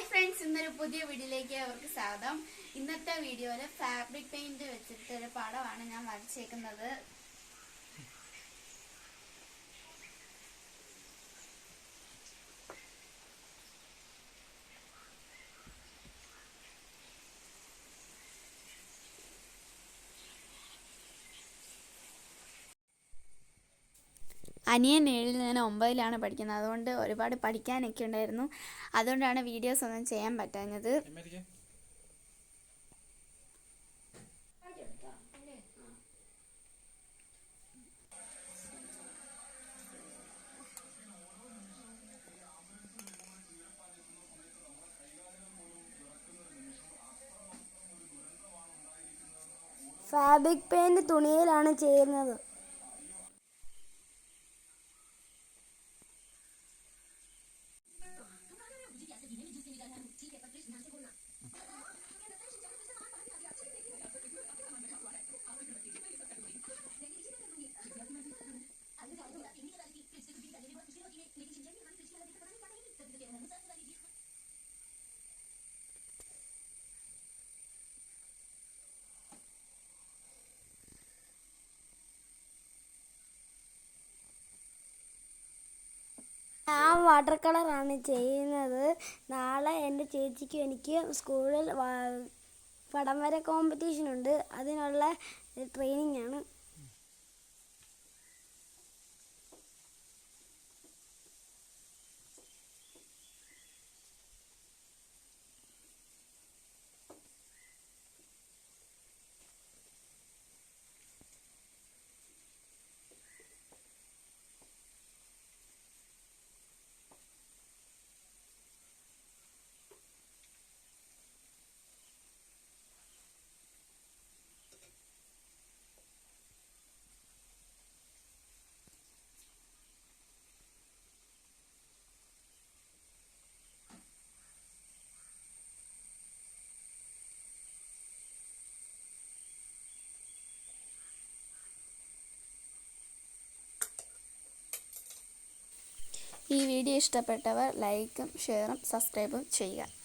Hi friends ഇന്നൊരു പുതിയ വീഡിയോയിലേക്ക് അവർക്ക് സ്വാഗതം. ഇന്നത്തെ വീഡിയോയിൽ ഫാബ്രിക് പെയിന്റ് വെച്ചിട്ട് ഒരു പടമാണ് ഞാൻ വരച്ചേക്കുന്നത്. അനിയൻ ഏഴിൽ ഞാൻ ഒമ്പതിലാണ് പഠിക്കുന്നത്. അതുകൊണ്ട് ഒരുപാട് പഠിക്കാനൊക്കെ ഉണ്ടായിരുന്നു. അതുകൊണ്ടാണ് വീഡിയോസ് ഒന്നും ചെയ്യാൻ പറ്റാഞ്ഞത്. ഫാബ്രിക് പെയിന്റ് തുണിയിലാണ് ചെയ്യുന്നത്. ഞാൻ വാട്ടർ കളറാണ് ചെയ്യുന്നത്. നാളെ എന്റെ ചേച്ചിക്കും എനിക്ക് സ്കൂളിൽ പടം വര കോമ്പറ്റീഷൻ ഉണ്ട്. അതിനുള്ള ട്രെയിനിങ് ഈ വീഡിയോ ഇഷ്ടപ്പെട്ടവർ ലൈക്കും ഷെയറും സബ്സ്ക്രൈബും ചെയ്യുക.